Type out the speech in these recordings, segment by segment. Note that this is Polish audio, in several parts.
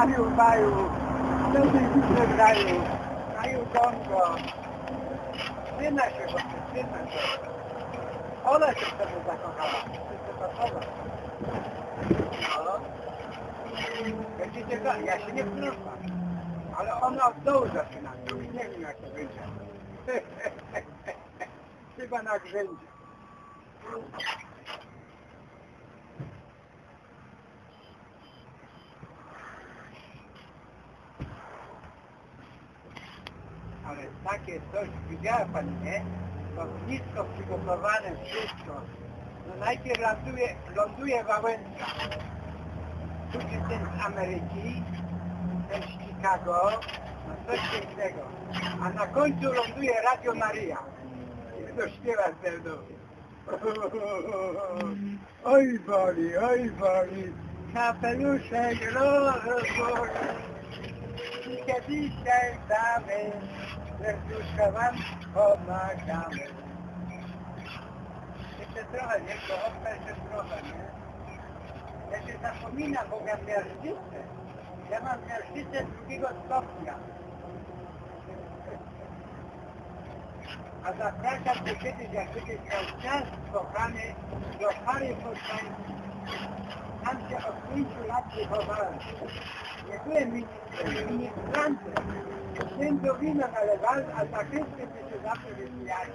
Maju, maju, wtedy widzę w raju, raju gongo. Syna się, się syna się. Ona się wtedy zakochała, wszyscy pasowa. No. Będziecie go, ja się nie wtrącam, ale ona od dołu zaczyna, nie wiem jak to będzie. Chyba na grzędzie. Ale takie coś, widziała Pani, nie? To blisko przygotowane wszystko. No najpierw ląduje, ląduje Wałęsa. Tu jest ten z Ameryki, ten z Chicago, no coś pięknego. A na końcu ląduje Radio Maria. I to śpiewa ze. Oj boli, oj boli, kapeluszek rozboli. I kiedyś damy, serduszka wam pomagamy. Jeszcze trochę, nie? To opra jeszcze trochę, nie? Ja się zapominam, bo ja miażdżycę. Ja mam miażdżycę drugiego stopnia. A zapraszam cię kiedyś, jak będziesz miał czas kochany, do Pary Poznańskiej. Tam się od pięciu lat wychowałem. Nie byłem ministrantem. Księdzu wino nalewałem, a za Chrystus by się zawsze wypijali.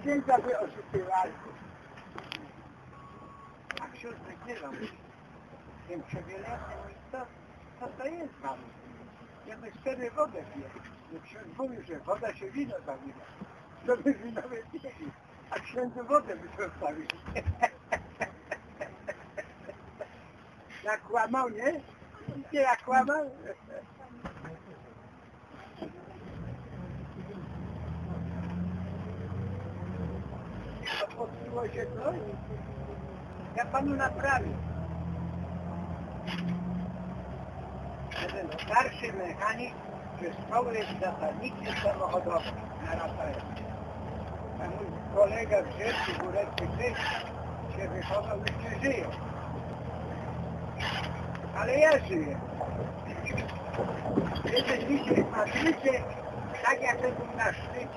Księdza by oszukiwali. A ksiądz wygrywał. Tym przewielacem mówi, co, co to jest pan? Ja my wtedy wodę piję. No ksiądz mówił, że woda się wino zawiera. To by wino wypili. A księdzu wodę by zostawili. Jak kłamał, nie? Nie jak kłamał? To popsuło się coś? Ja panu naprawię. Jeden starszy mechanik ze szkoły zasadniczej samochodowej na Rafaelu. A mój kolega w Rzeczy Górecki też się wychował, jeszcze żyje. Ale ja żyję. Wisi w Madrycie, tak jak ten był na szczycie.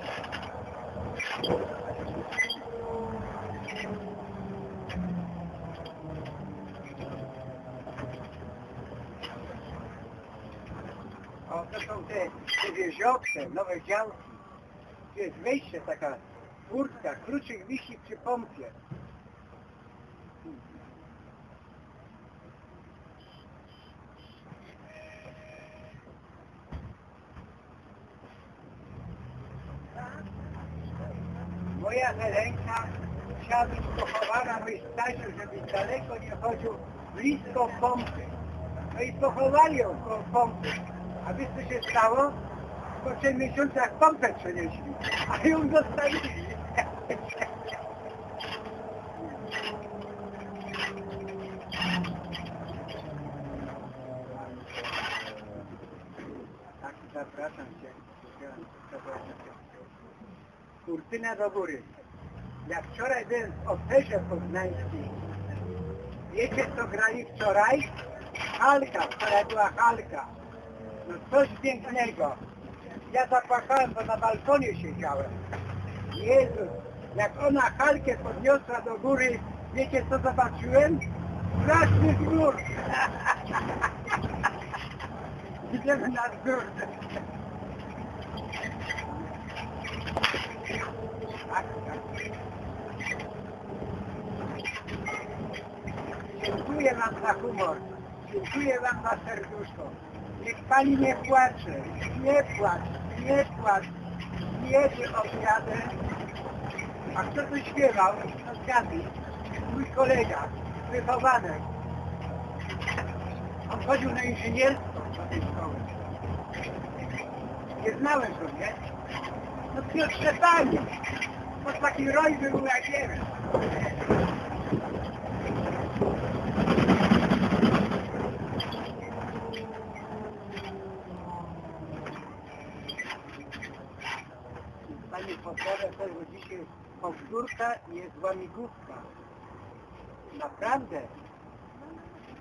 O, to są te, te wieżowce, nowe działki. Tu jest wejście, taka furtka, kluczyk wisi przy pompie. Moja Helenka chciała być pochowana, mój Stasiu, żeby daleko nie chodził, blisko pompy. No i pochowali ją koło pompy. A wiesz co się stało? Po trzech miesiącach pompę przenieśli, a ją zostawili. Tak, zapraszam Cię. Kurtyna do góry. Jak wczoraj byłem w operze poznańskiej, wiecie co grali wczoraj? Halka, wczoraj była Halka. No coś pięknego. Ja zapłakałem, bo na balkonie siedziałem. Jezus, jak ona Halkę podniosła do góry, wiecie co zobaczyłem? Straszny zbór. Idziemy na zbór. Tak, tak. Dziękuję Wam za humor. Dziękuję Wam za serduszko. Niech Pani nie płacze. Nie płacz. Nie płacz. Jedzie obiadę. A kto tu śpiewał? No zgadnij. Mój kolega. Wychowanek. On chodził na inżynierstwo do tej szkoły. Nie znałem go, nie? No Piotrze Panie. To taki roj był jak jeden. Panie pokorę, to jest dzisiaj powtórka jest łamigłówka. Naprawdę.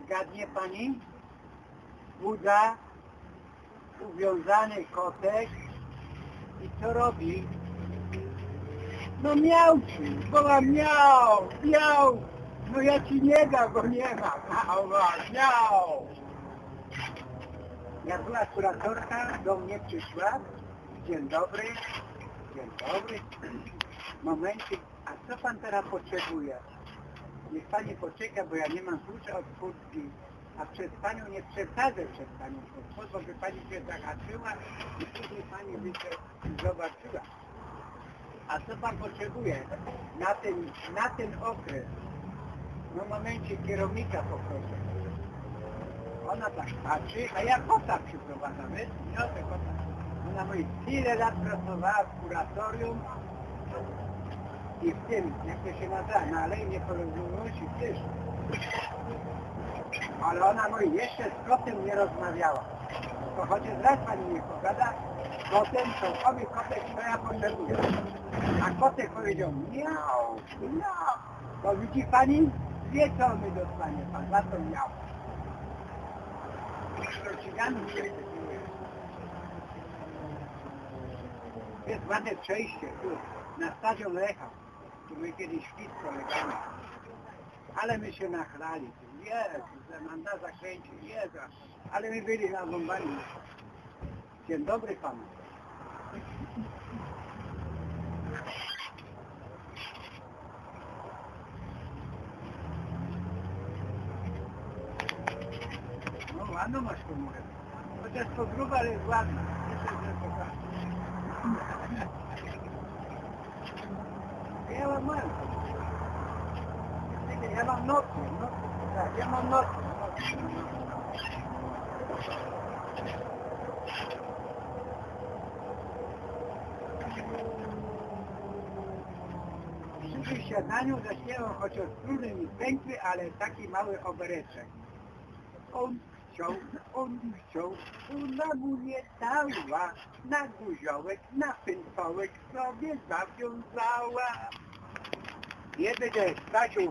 Zgadnie Pani? buda, uwiązany kotek i co robi? No miałczy, woła miał, miał, no ja ci nie dam, bo nie ma, miał, miał. Jak była kuratorka, do mnie przyszła, dzień dobry, dzień dobry, momencik, a co pan teraz potrzebuje? Niech pani poczeka, bo ja nie mam klucza od furtki, a przed panią nie przesadzę przed panią bo by pani się zahaczyła i później pani by się zobaczyła. A co pan potrzebuje na ten, na ten okres? No momencie kierownika poproszę. Ona tak patrzy, a ja kota przyprowadzam, wiesz? Niosę kota. Ona mówi, tyle lat pracowała w kuratorium i w tym, jak to się nazywa, na Alei Nieporozumiałości też. Ale ona mówi, jeszcze z kotem nie rozmawiała. To chociaż raz pani nie pogada, to powie kotek, co ja potrzebuję. A kotek powiedział, miał, miał. To widzi pani, wie co my dostanie pan, za to miał. Cigani się. Jest ładne przejście tu, na stadion Lecha. Tu my kiedyś szpit polegamy. Ale my się nachlali. Jezu, manda zakręcił, Jezu. Ale my byli na bombani. Dzień dobry panu. No ładno masz komórę. Chociaż to gruba, ale jest ładna. Ja mam komórę. Ja mam nocną, ja mam nocną. Śniadaniu zaśpiewał chociaż trudny mi pękły, ale taki mały obereczek. On chciał, on chciał, ona mu nie dała, na guziołek, na pętołek sobie zawiązała. Będzie Stasiu